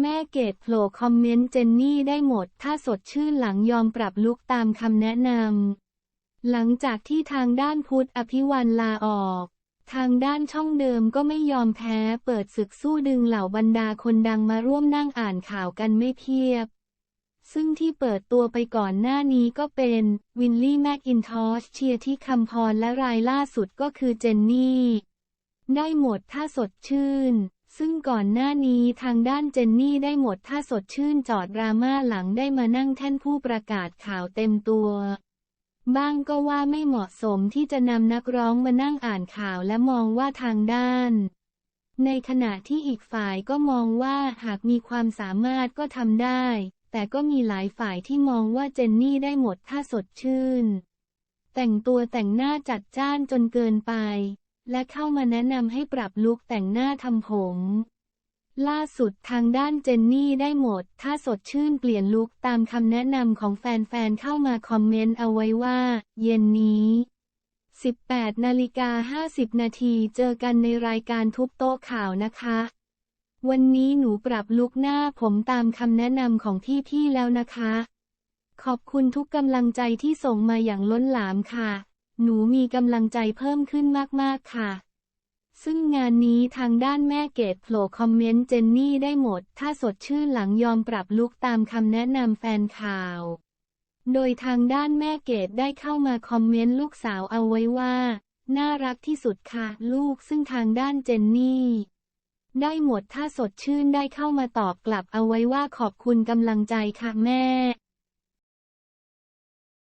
แม่เกดโผล่คอมเมนต์เจนนี่ได้หมด ถ้าสดชื่นหลังยอมปรับลุกตามคำแนะนำ หลังจากที่ทางด้านพุทธอภิวันลาออก ทางด้านช่องเดิมก็ไม่ยอมแพ้ เปิดศึกสู้ดึงเหล่าบรรดาคนดังมาร่วมนั่งอ่านข่าวกันไม่เพียบ ซึ่งที่เปิดตัวไปก่อนหน้านี้ก็เป็น วินลี่แมคอินทอชเชียร์ที่คำพรและรายล่าสุดก็คือเจนนี่ ได้หมดถ้าสดชื่น ซึ่งก่อนหน้านี้ทางด้านเจนนี่ได้หมดถ้าสดชื่นจอดดราม่าหลังได้มานั่งแท่นผู้ประกาศข่าวเต็มตัว บ้างก็ว่าไม่เหมาะสมที่จะนำนักร้องมานั่งอ่านข่าวและมองว่าทางด้าน ในขณะที่อีกฝ่ายก็มองว่าหากมีความสามารถก็ทำได้ แต่ก็มีหลายฝ่ายที่มองว่าเจนนี่ได้หมดถ้าสดชื่น แต่งตัวแต่งหน้าจัดจ้านจนเกินไป และเข้ามาแนะนำให้ปรับลุคแต่งหน้าทำผม ล่าสุดทางด้านเจนนี่ได้หมด ถ้าสดชื่นเปลี่ยนลุคตามคำแนะนำของแฟนๆเข้ามาคอมเมนต์เอาไว้ว่า เย็นนี้ 18นาฬิกา50 นาทีเจอกันในรายการทุบโต๊ะข่าวนะคะ วันนี้หนูปรับลุคหน้าผมตามคำแนะนำของพี่ๆแล้วนะคะ ขอบคุณทุกกำลังใจที่ส่งมาอย่างล้นหลามค่ะ หนูมีกำลังใจเพิ่มขึ้นมากๆค่ะซึ่งงานนี้ทางด้านแม่เกดโผล่คอมเมนต์เจนนี่ได้หมด ถ้าสดชื่นหลังยอมปรับลุคตามคำแนะนำแฟนข่าว โดยทางด้านแม่เกดได้เข้ามาคอมเมนต์ลูกสาวเอาไว้ว่า น่ารักที่สุดค่ะ ลูกซึ่งทางด้านเจนนี่ ได้หมดถ้าสดชื่นได้เข้ามาตอบกลับเอาไว้ว่าขอบคุณกำลังใจค่ะแม่